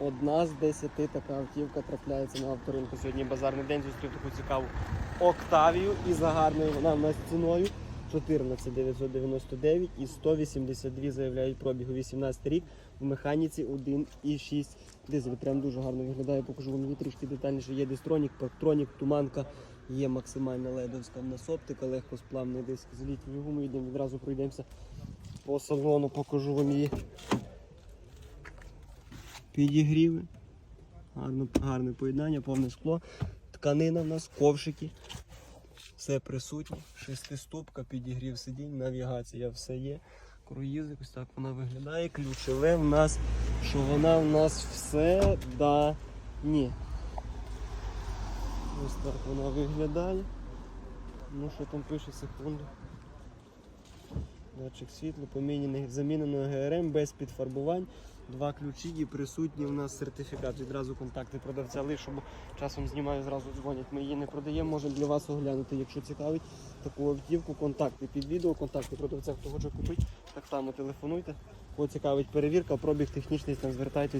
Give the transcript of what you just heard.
одна з десяти така автівка трапляється на авторинку. Сьогодні базарний день зустрів таку цікаву Октавію і за гарною вона в нас ціною 14 999 і 182 заявляють пробігу 18 рік в механіці 1,6 дизель. Прям дуже гарно виглядає. Покажу вам її трішки детальніше. Є дистронік, парктронік, туманка. Є максимальна ледовська в нас оптика, легкосплавний диск з літньою гумою. Йдемо відразу пройдемося по салону, покажу вам її. Підігріви. Гарно, гарне поєднання, повне скло. Тканина в нас, ковшики. Все присутнє. Шестиступка, підігрів сидінь, навігація, все є. Круїз, ось так вона виглядає. Ключове в нас, що вона в нас все да ні. Ось так вона виглядає. Ну що там пише секунду. Датчик світла, поміняний, замінено ГРМ без підфарбувань. Два ключі і присутні у нас сертифікат. Відразу контакти продавця лишу, бо часом знімаю, зразу дзвонять. Ми її не продаємо, можемо для вас оглянути, якщо цікавить таку автівку. Контакти під відео, контакти продавця, хто хоче купити, так само телефонуйте. Кого цікавить перевірка, пробіг технічний, там звертайтесь.